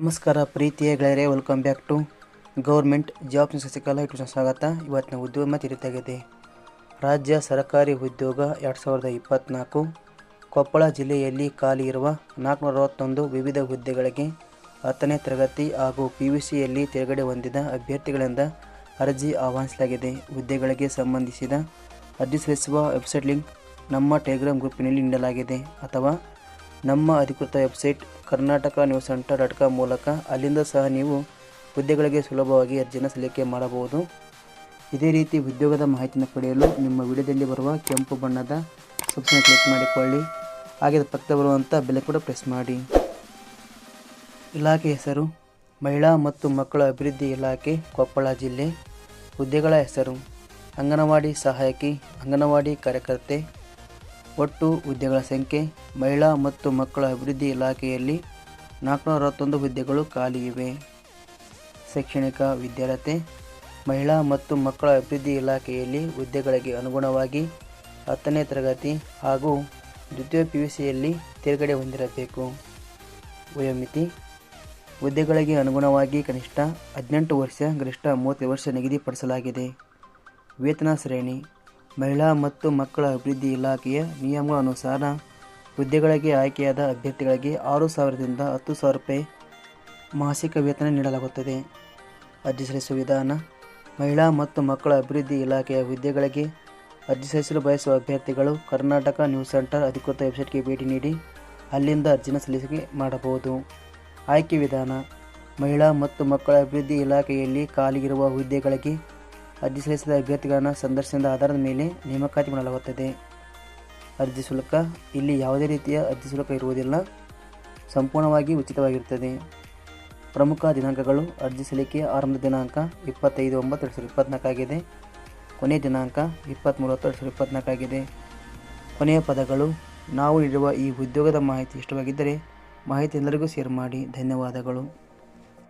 ನಮಸ್ಕಾರ ಪ್ರೀತಿಯ ಗೆಳೆಯರೆ welcome back to government job Sasikala YouTube ಸ್ವಾಗತ. ಇವತ್ತಿನ ಉದ್ಯೋಗ ತಿರುತ್ತಾಗಿದೆ ರಾಜ್ಯ ಸರ್ಕಾರಿ ಉದ್ಯೋಗ ಎರಡು ಸಾವಿರದ ಇಪ್ಪತ್ತ್ನಾಲ್ಕು ಕೊಪ್ಪಳ ಜಿಲ್ಲೆಯಲ್ಲಿ ಖಾಲಿ ಇರುವ ನಾಲ್ಕುನೂರ ಅರವತ್ತೊಂದು ವಿವಿಧ ಹುದ್ದೆಗಳಿಗೆ ಹತ್ತನೇ ತರಗತಿ ಹಾಗೂ ಪಿ ಯು ಸಿಯಲ್ಲಿ ತಿರುಗಡೆ ಹೊಂದಿದ ಅಭ್ಯರ್ಥಿಗಳಿಂದ ಅರ್ಜಿ ಆಹ್ವಾನಿಸಲಾಗಿದೆ. ಹುದ್ದೆಗಳಿಗೆ ಸಂಬಂಧಿಸಿದ ಅರ್ಜಿ ಸಲ್ಲಿಸುವ ವೆಬ್ಸೈಟ್ ಲಿಂಕ್ ನಮ್ಮ ಟೆಲಿಗ್ರಾಮ್ ಗ್ರೂಪಿನಲ್ಲಿ ನೀಡಲಾಗಿದೆ. ಅಥವಾ ನಮ್ಮ ಅಧಿಕೃತ website Karnataka news centre dot com ಮೂಲಕ ಅಲ್ಲಿಂದ ಸಹ ನೀವು ಹುದ್ದೆಗಳಿಗೆ ಸುಲಭವಾಗಿ ಅರ್ಜಿಯನ್ನು ಸಲ್ಲಿಕೆ ಮಾಡಬಹುದು. ಇದೇ ರೀತಿ ಉದ್ಯೋಗದ ಮಾಹಿತಿಯನ್ನು ಪಡೆಯಲು ನಿಮ್ಮ ವಿಡಿಯೋದಲ್ಲಿ ಬರುವ ಕೆಂಪು ಬಣ್ಣದ ಸಬ್ಸ್ಕ್ರೈಬ್ ಕ್ಲಿಕ್ ಮಾಡಿಕೊಳ್ಳಿ. ಹಾಗೆ ಪಕ್ಕ ಬರುವಂಥ ಬೆಲೆ ಕೂಡ ಪ್ರೆಸ್ ಮಾಡಿ. ಇಲಾಖೆ ಹೆಸರು, ಮಹಿಳಾ ಮತ್ತು ಮಕ್ಕಳ ಅಭಿವೃದ್ಧಿ ಇಲಾಖೆ, ಕೊಪ್ಪಳ ಜಿಲ್ಲೆ. ಹುದ್ದೆಗಳ ಹೆಸರು, ಅಂಗನವಾಡಿ ಸಹಾಯಕಿ, ಅಂಗನವಾಡಿ ಕಾರ್ಯಕರ್ತೆ ಒಟ್ಟು ಹುದ್ದೆಗಳ ಸಂಖ್ಯೆ, ಮಹಿಳಾ ಮತ್ತು ಮಕ್ಕಳ ಅಭಿವೃದ್ಧಿ ಇಲಾಖೆಯಲ್ಲಿ ನಾಲ್ಕುನೂರ ಅರವತ್ತೊಂದು ಹುದ್ದೆಗಳು ಖಾಲಿ ಇವೆ. ಶೈಕ್ಷಣಿಕ ವಿದ್ಯಾರ್ಹತೆ, ಮಹಿಳಾ ಮತ್ತು ಮಕ್ಕಳ ಅಭಿವೃದ್ಧಿ ಇಲಾಖೆಯಲ್ಲಿ ಹುದ್ದೆಗಳಿಗೆ ಅನುಗುಣವಾಗಿ ಹತ್ತನೇ ತರಗತಿ ಹಾಗೂ ದ್ವಿತೀಯ ಪಿ ಯು ಸಿಯಲ್ಲಿ ತೇರ್ಗಡೆ ಹೊಂದಿರಬೇಕು. ವಯೋಮಿತಿ ಹುದ್ದೆಗಳಿಗೆ ಅನುಗುಣವಾಗಿ ಕನಿಷ್ಠ ಹದಿನೆಂಟು ವರ್ಷ, ಗರಿಷ್ಠ ಮೂವತ್ತು ವರ್ಷ ನಿಗದಿಪಡಿಸಲಾಗಿದೆ. ವೇತನ ಶ್ರೇಣಿ ಮಹಿಳಾ ಮತ್ತು ಮಕ್ಕಳ ಅಭಿವೃದ್ಧಿ ಇಲಾಖೆಯ ನಿಯಮಗಳ ಅನುಸಾರ ಹುದ್ದೆಗಳಿಗೆ ಆಯ್ಕೆಯಾದ ಅಭ್ಯರ್ಥಿಗಳಿಗೆ ಆರು ಸಾವಿರದಿಂದ ಹತ್ತು ಸಾವಿರ ರೂಪಾಯಿ ಮಾಸಿಕ ವೇತನ ನೀಡಲಾಗುತ್ತದೆ. ಅರ್ಜಿ ಸಲ್ಲಿಸುವ ವಿಧಾನ, ಮಹಿಳಾ ಮತ್ತು ಮಕ್ಕಳ ಅಭಿವೃದ್ಧಿ ಇಲಾಖೆಯ ಹುದ್ದೆಗಳಿಗೆ ಅರ್ಜಿ ಸಲ್ಲಿಸಲು ಬಯಸುವ ಅಭ್ಯರ್ಥಿಗಳು ಕರ್ನಾಟಕ ನ್ಯೂಸ್ ಸೆಂಟರ್ ಅಧಿಕೃತ ವೆಬ್ಸೈಟ್ಗೆ ಭೇಟಿ ನೀಡಿ ಅಲ್ಲಿಂದ ಅರ್ಜಿನ ಸಲ್ಲಿಕೆ ಮಾಡಬಹುದು. ಆಯ್ಕೆ ವಿಧಾನ, ಮಹಿಳಾ ಮತ್ತು ಮಕ್ಕಳ ಅಭಿವೃದ್ಧಿ ಇಲಾಖೆಯಲ್ಲಿ ಖಾಲಿಗಿರುವ ಹುದ್ದೆಗಳಿಗೆ ಅರ್ಜಿ ಸಲ್ಲಿಸಿದ ಅಭ್ಯರ್ಥಿಗಳನ್ನು ಸಂದರ್ಶನದ ಆಧಾರದ ಮೇಲೆ ನೇಮಕಾತಿ ಮಾಡಲಾಗುತ್ತದೆ. ಅರ್ಜಿ ಶುಲ್ಕ ಇಲ್ಲಿ ಯಾವುದೇ ರೀತಿಯ ಅರ್ಜಿ ಶುಲ್ಕ ಇರುವುದಿಲ್ಲ. ಸಂಪೂರ್ಣವಾಗಿ ಉಚಿತವಾಗಿರುತ್ತದೆ. ಪ್ರಮುಖ ದಿನಾಂಕಗಳು ಅರ್ಜಿ ಸಲ್ಲಿಕೆ ಆರಂಭದ ದಿನಾಂಕ ಇಪ್ಪತ್ತೈದು ಒಂಬತ್ತು ಎರಡು ಸಾವಿರದ ಇಪ್ಪತ್ತ್ನಾಲ್ಕಾಗಿದೆ ಕೊನೆಯ ದಿನಾಂಕ ಇಪ್ಪತ್ತ್ಮೂರು ಹತ್ತು ಎರಡು ಸಾವಿರದ ಇಪ್ಪತ್ತ್ನಾಲ್ಕಾಗಿದೆ ಕೊನೆಯ ಪದಗಳು ನಾವು ನೀಡುವ ಈ ಉದ್ಯೋಗದ ಮಾಹಿತಿ ಇಷ್ಟವಾಗಿದ್ದರೆ ಮಾಹಿತಿ ಎಲ್ಲರಿಗೂ ಶೇರ್ ಮಾಡಿ. ಧನ್ಯವಾದಗಳು.